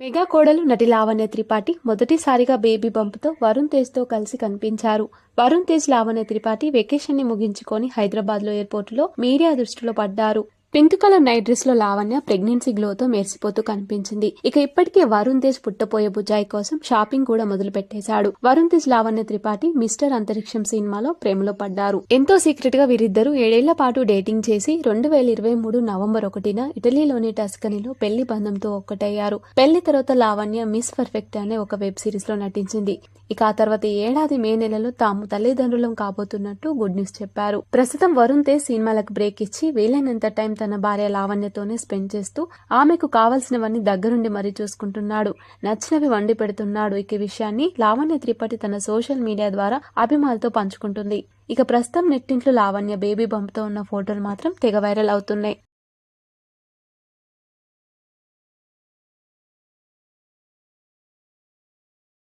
Mega కోడలు నటి లావణ్య త్రిపాఠి మొదటిసారిగా బేబీ బంప్తో వరుణ్ తేజ్తో కలిసి కనిపించారు. వరుణ్ తేజ్ లావణ్య త్రిపాఠి వెకేషన్ని ముగించుకొని హైదరాబాద్లో ఎయిర్పోర్ట్లో మీడియా దృష్టిలో పడ్డారు. పింక్ కలర్ నైట్ డ్రెస్లో లావణ్య ప్రెగ్నెన్సీ గ్లోతో మెరిసిపోతూ కనిపించింది. ఇక ఇప్పటికే వరుణ్ తేజ్ పుట్టపోయే బుజాయి కోసం షాపింగ్ కూడా మొదలు పెట్టేశాడు వరుణ్ తేజ్ లావణ్య త్రిపాఠి మిస్టర్ అంతరిక్షం సినిమాలో ప్రేమలో పడ్డారు. ఎంతో సీక్రెట్గా వీరిద్దరూ ఏడేళ్ళ పాటు డేటింగ్ చేసి రెండు వేల ఇరవై మూడు నవంబర్ ఒకటిన ఇటలీలోని టస్కనీలో పెళ్ళి బంధంతో ఒక్కటయ్యారు. పెళ్ళి తర్వాత లావణ్య మిస్ పర్ఫెక్ట్ అనే ఒక వెబ్ సిరీస్లో నటించింది. ఇక ఆ తర్వాత ఏడాది మే నెలలో తాము తల్లిదండ్రులం కాబోతున్నట్టు గుడ్ న్యూస్ చెప్పారు. ప్రస్తుతం వరుణ్ తేజ్ సినిమాలకు బ్రేక్ ఇచ్చి వీలైనంత టైం తన భార్య లావణ్యతోనే స్పెండ్ చేస్తూ ఆమెకు కావలసినవన్నీ దగ్గరుండి మరీ చూసుకుంటున్నాడు. నచ్చినవి వండి పెడుతున్నాడు. ఇక విషయాన్ని లావణ్య త్రిపాఠి తన సోషల్ మీడియా ద్వారా అభిమానులతో పంచుకుంటుంది. ఇక ప్రస్తుతం నెట్టింట్లో లావణ్య బేబీ బంప్తో ఉన్న ఫోటోలు మాత్రం తెగ వైరల్ అవుతున్నాయి.